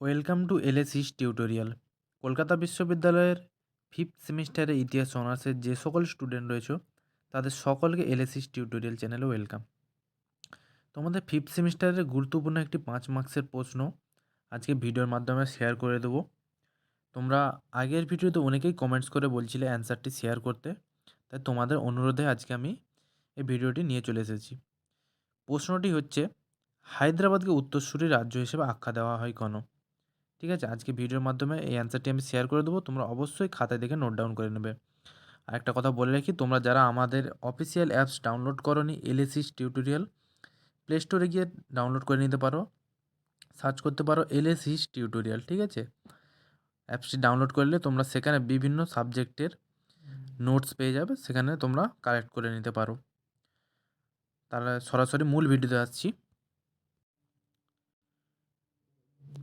Welcome to এলএসিস tutorial. Kolkata বিশ্ববিদ্যালয়ের fifth সেমিস্টারে ইতিহাস, অনার্সের যে সকল স্টুডেন্ট রয়েছে, তাদের সকলকে এলএসিস টিউটোরিয়াল চ্যানেলে ওয়েলকাম। তোমাদের ফিফথ সেমিস্টারের গুরুত্বপূর্ণ একটি পাঁচ মার্কসের প্রশ্ন আজকে ভিডিওর মাধ্যমে শেয়ার করে দেবো। তোমরা আগের ভিডিওতে অনেকেই কমেন্টস করে বলছিলে অ্যান্সারটি শেয়ার করতে, তাই তোমাদের অনুরোধে আজকে আমি এই ভিডিওটি নিয়ে চলে এসেছি। প্রশ্নটি হচ্ছে, হায়দ্রাবাদকে উত্তরসূরি রাজ্য হিসেবে আখ্যা দেওয়া হয় কেন? ঠিক আছে? আজকে ভিডিওর মাধ্যমে এই অ্যান্সারটি আমি শেয়ার করে দেবো। তোমরা অবশ্যই খাতায় দেখে নোট ডাউন করে নেবে। আর একটা কথা বলে রাখি, তোমরা যারা আমাদের অফিসিয়াল অ্যাপস ডাউনলোড করো করনি এলএসিস টিউটোরিয়াল প্লে স্টোরে গিয়ে ডাউনলোড করে নিতে পারো। সার্চ করতে পারো এলএসিস টিউটোরিয়াল ঠিক আছে? অ্যাপসটি ডাউনলোড করলে তোমরা সেখানে বিভিন্ন সাবজেক্টের নোটস পেয়ে যাবে, সেখানে তোমরা কালেক্ট করে নিতে পারো। তাহলে সরাসরি মূল ভিডিওতে আসছি।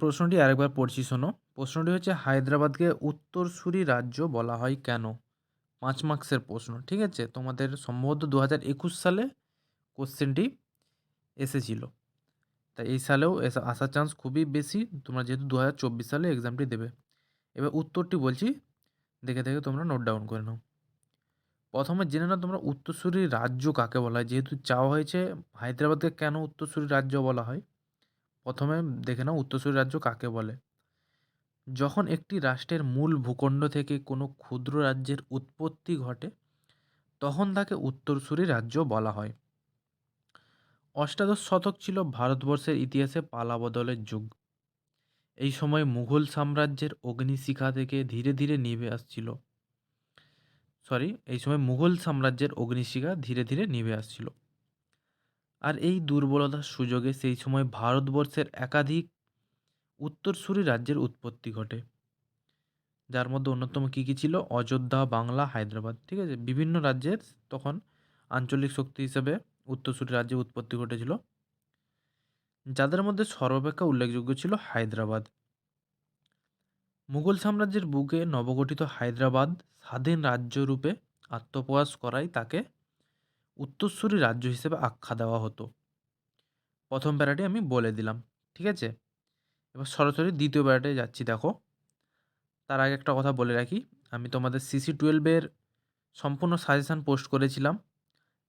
প্রশ্নটি আরেকবার পড়ছি, শোনো। প্রশ্নটি হচ্ছে, হায়দ্রাবাদকে উত্তরসূরি রাজ্য বলা হয় কেন? পাঁচ মার্কসের প্রশ্ন, ঠিক আছে? তোমাদের সম্ভবত দু হাজার একুশ সালে কোশ্চেনটি এসেছিল। তাই এই সালেও এসে, আসার চান্স খুবই বেশি। তোমরা যেহেতু দু হাজার চব্বিশ সালে এক্সামটি দেবে। এবার উত্তরটি বলছি, দেখে দেখে তোমরা নোট ডাউন করে নাও। প্রথমে জেনে নাও তোমরা উত্তরসূরি রাজ্য কাকে বলা হয়। যেহেতু চাওয়া হয়েছে, হায়দ্রাবাদকে কেন উত্তরসূরি রাজ্য বলা হয়? প্রথমে দেখে নাও উত্তরসূরি রাজ্য কাকে বলে। যখন একটি রাষ্ট্রের মূল ভূখণ্ড থেকে কোনো ক্ষুদ্র রাজ্যের উৎপত্তি ঘটে, তখন তাকে উত্তরসূরি রাজ্য বলা হয়। অষ্টাদশ শতক ছিল ভারতবর্ষের ইতিহাসে পালাবদলের যুগ। এই সময় মুঘল সাম্রাজ্যের অগ্নিশিখা থেকে ধীরে ধীরে নিভে আসছিল। সরি, এই সময় মুঘল সাম্রাজ্যের অগ্নিশিখা ধীরে ধীরে নিভে আসছিল। আর এই দুর্বলতার সুযোগে সেই সময় ভারতবর্ষের একাধিক উত্তরসূরি রাজ্যের উৎপত্তি ঘটে। যার মধ্যে অন্যতম কী কী ছিল? অযোধ্যা, বাংলা, হায়দ্রাবাদ, ঠিক আছে? বিভিন্ন রাজ্যের তখন আঞ্চলিক শক্তি হিসেবে উত্তরসূরি রাজ্যে উৎপত্তি ঘটেছিল। যাদের মধ্যে সর্বাপেক্ষা উল্লেখযোগ্য ছিল হায়দ্রাবাদ। মুঘল সাম্রাজ্যের বুকে নবগঠিত হায়দ্রাবাদ স্বাধীন রাজ্য রূপে আত্মপ্রকাশ করাই তাকে উত্তরসূরি রাজ্য হিসেবে আখ্যা দেওয়া হতো। প্রথম প্যারাটি আমি বলে দিলাম, ঠিক আছে? এবার সরাসরি দ্বিতীয় প্যারাটে যাচ্ছি, দেখো। তার আগে একটা কথা বলে রাখি, আমি তোমাদের সিসি টুয়েলভের সম্পূর্ণ সাজেশান পোস্ট করেছিলাম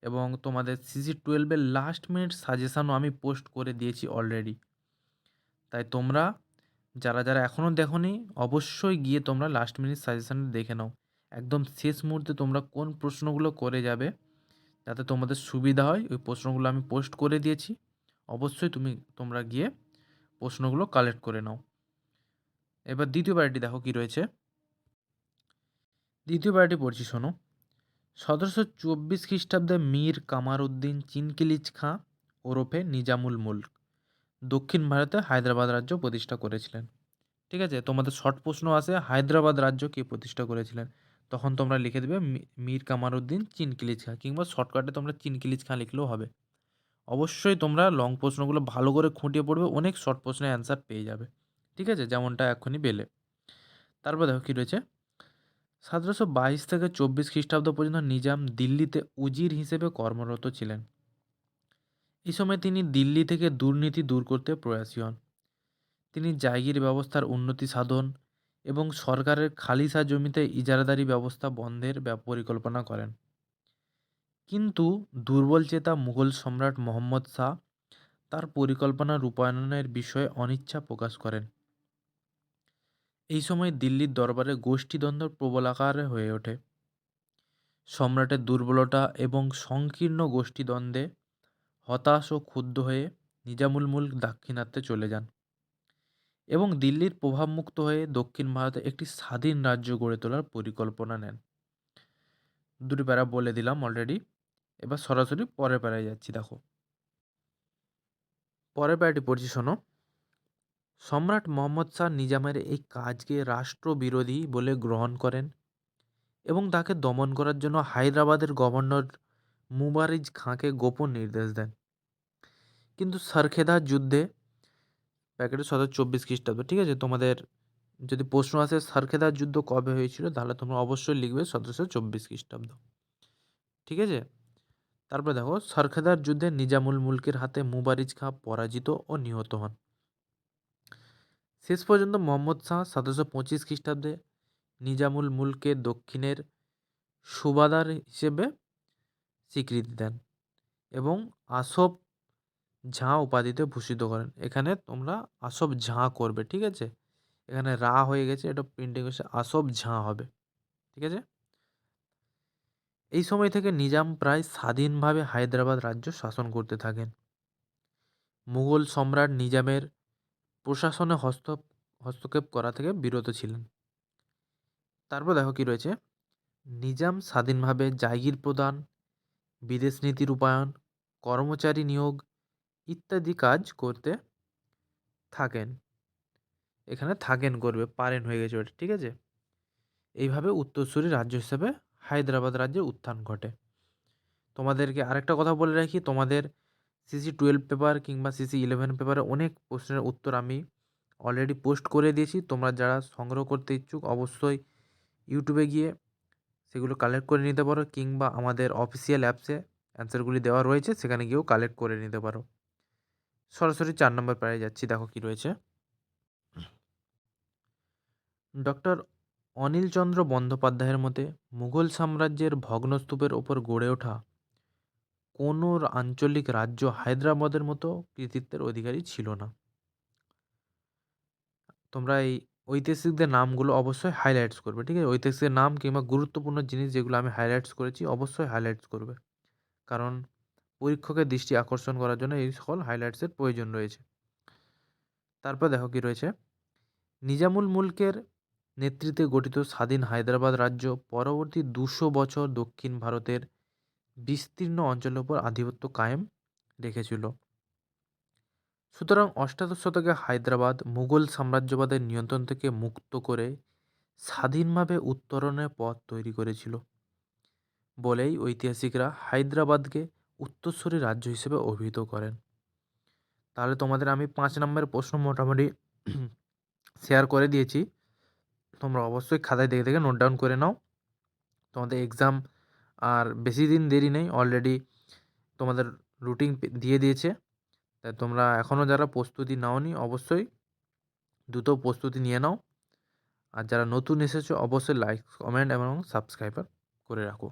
এবং তোমাদের সিসি টুয়েলভের লাস্ট মিনিট সাজেশানও আমি পোস্ট করে দিয়েছি অলরেডি তাই তোমরা, যারা যারা এখনও দেখোনি, অবশ্যই গিয়ে তোমরা লাস্ট মিনিট সাজেশান দেখে নাও। একদম শেষ মুহূর্তে তোমরা কোন প্রশ্নগুলো করে যাবে যাতে তোমাদের সুবিধা হয়। ওই প্রশ্নগুলো আমি পোস্ট করে দিয়েছি। অবশ্যই তুমি, তোমরা গিয়ে প্রশ্নগুলো কালেক্ট করে নাও। এবার দ্বিতীয় প্যারাটি দেখো কি রয়েছে। দ্বিতীয় প্যারাটি পড়ছি, শোনো। সতেরোশো চব্বিশ খ্রিস্টাব্দে মীর কামার উদ্দিন চিনকিলিজ খাঁ ওরফে নিজামুল মুল্ক দক্ষিণ ভারতে হায়দ্রাবাদ রাজ্য প্রতিষ্ঠা করেছিলেন। ঠিক আছে? তোমাদের শর্ট প্রশ্ন আসে, হায়দ্রাবাদ রাজ্য কে প্রতিষ্ঠা করেছিলেন? তখন তোমরা লিখে দেবে মীর কামার উদ্দিন চিনকিলিজ খাঁ কিংবা শর্টকাটে তোমরা চিনকিলিজ খাঁ লিখলেও হবে। অবশ্যই তোমরা লং প্রশ্নগুলো ভালো করে খুঁটিয়ে পড়বে, অনেক শর্ট প্রশ্নের অ্যান্সার পেয়ে যাবে। ঠিক আছে? যেমনটা এখনই বেলে তারপর দেখো কী রয়েছে? সতেরোশো বাইশ থেকে চব্বিশ খ্রিস্টাব্দ পর্যন্ত নিজাম দিল্লিতে উজির হিসেবে কর্মরত ছিলেন। এই সময় তিনি দিল্লি থেকে দুর্নীতি দূর করতে প্রয়াসী হন। তিনি জায়গির ব্যবস্থার উন্নতি সাধন এবং সরকারের খালিসা জমিতে ইজারাদারি ব্যবস্থা বন্ধের পরিকল্পনা করেন। কিন্তু দুর্বল চেতা মুঘল সম্রাট মোহাম্মদ শাহ তার পরিকল্পনা রূপায়ণের বিষয়ে অনিচ্ছা প্রকাশ করেন। এই সময় দিল্লির দরবারে গোষ্ঠীদ্বন্দ্ব প্রবল আকারে হয়ে ওঠে। সম্রাটের দুর্বলতা এবং সংকীর্ণ গোষ্ঠীদ্বন্দ্বে হতাশ ও ক্ষুব্ধ হয়ে নিজামুল মুল্ক দাক্ষিণাত্যে চলে যান। এবং দিল্লির প্রভাবমুক্ত হয়ে দক্ষিণ ভারতে একটি স্বাধীন রাজ্য গড়ে তোলার পরিকল্পনা নেন। দুটি প্যারা বলে দিলাম অলরেডি এবার সরাসরি পরের প্যারায় যাচ্ছি, দেখো। পরের প্যারাটি পড়ছি, শোনো। সম্রাট মোহাম্মদ শাহ নিজামের এই কাজকে রাষ্ট্রবিরোধী বলে গ্রহণ করেন এবং তাকে দমন করার জন্য হায়দ্রাবাদের গভর্নর মুবারিজ খাঁকে গোপন নির্দেশ দেন। কিন্তু সরখেদার যুদ্ধে প্যাকেটে সতেরো চব্বিশ খ্রিস্টাব্দ, ঠিক আছে? তোমাদের যদি প্রশ্ন আসে, সারখেদার যুদ্ধ কবে হয়েছিল? তাহলে তোমরা অবশ্যই লিখবে সতেরোশো চব্বিশ খ্রিস্টাব্দ। ঠিক আছে? তারপরে দেখো, সারখেদার যুদ্ধে নিজামুল মুলকের হাতে মুবারিজ খাঁ পরাজিত ও নিহত হন। শেষ পর্যন্ত মোহাম্মদ শাহ সতেরোশো পঁচিশ খ্রিস্টাব্দে নিজামুল মুলকে দক্ষিণের সুবাদার হিসেবে স্বীকৃতি দেন এবং আসফ ঝাঁ উপাধিতে ভূষিত করেন। এখানে তোমরা আসফ ঝাঁ করবে, ঠিক আছে? এখানে রা হয়ে গেছে, এটা প্রিন্টিং হচ্ছে আসফ ঝাঁ হবে, ঠিক আছে? এই সময় থেকে নিজাম প্রায় স্বাধীনভাবে হায়দ্রাবাদ রাজ্য শাসন করতে থাকেন। মুঘল সম্রাট নিজামের প্রশাসনে হস্ত, হস্তক্ষেপ করা থেকে বিরত ছিলেন। তারপর দেখো কি রয়েছে? নিজাম স্বাধীনভাবে জাগির প্রদান, বিদেশ নীতি রূপায়ণ, কর্মচারী নিয়োগ ইত্যাদি কাজ করতে থাকেন। এখানে থাকেন করবে, পারেন হয়ে গেছে ওটা ঠিক আছে? এইভাবে উত্তরসূরি রাজ্য হিসেবে হায়দ্রাবাদ রাজ্যের উত্থান ঘটে। তোমাদেরকে আরেকটা কথা বলে রাখি, তোমাদের সিসি টুয়েলভ পেপার কিংবা সিসি ইলেভেন পেপারে অনেক প্রশ্নের উত্তর আমি অলরেডি পোস্ট করে দিয়েছি। তোমরা যারা সংগ্রহ করতে ইচ্ছুক অবশ্যই ইউটিউবে গিয়ে সেগুলো কালেক্ট করে নিতে পারো কিংবা আমাদের অফিসিয়াল অ্যাপসে অ্যান্সারগুলি দেওয়া রয়েছে, সেখানে গিয়েও কালেক্ট করে নিতে পারো। সরাসরি চার নম্বর প্রায় যাচ্ছি, দেখো কি রয়েছে। ডক্টর অনিলচন্দ্র বন্দ্যোপাধ্যায়ের মতে, মুঘল সাম্রাজ্যের ভগ্নস্তূপের ওপর গড়ে ওঠা কোনো আঞ্চলিক রাজ্য হায়দ্রাবাদের মতো কৃতিত্বের অধিকারী ছিল না। তোমরা এই ঐতিহাসিকদের নামগুলো অবশ্যই হাইলাইটস করবে, ঠিক আছে? ঐতিহাসিকের নাম কিংবা গুরুত্বপূর্ণ জিনিস যেগুলো আমি হাইলাইটস করেছি, অবশ্যই হাইলাইটস করবে। কারণ পরীক্ষকের দৃষ্টি আকর্ষণ করার জন্য এই সকল হাইলাইটসের প্রয়োজন রয়েছে। তারপর দেখো কি রয়েছে? নিজামুল মুলকের নেতৃত্বে গঠিত স্বাধীন হায়দ্রাবাদ রাজ্য পরবর্তী দুশো বছর দক্ষিণ ভারতের বিস্তীর্ণ অঞ্চলের উপর আধিপত্য কায়েম রেখেছিল। সুতরাং অষ্টাদশ শতকে হায়দ্রাবাদ মুঘল সাম্রাজ্যবাদের নিয়ন্ত্রণ থেকে মুক্ত করে স্বাধীনভাবে উত্তরণের পথ তৈরি করেছিল। বলেই ঐতিহাসিকরা হায়দ্রাবাদকে উত্তরসূরি রাজ্য হিসেবে অভিহিত করেন। তাহলে তোমাদের আমি পাঁচ নম্বরের প্রশ্ন মোটামুটি শেয়ার করে দিয়েছি। তোমরা অবশ্যই খাতায় দেখে দেখে নোট ডাউন করে নাও। তোমাদের এক্সাম আর বেশি দিন দেরি নেই অলরেডি তোমাদের রুটিন দিয়ে দিয়েছে। তাই তোমরা এখনও যারা প্রস্তুতি নাওনি, অবশ্যই দ্রুত প্রস্তুতি নিয়ে নাও। আর যারা নতুন এসেছ, অবশ্যই লাইক কমেন্ট এবং সাবস্ক্রাইবার করে রাখো।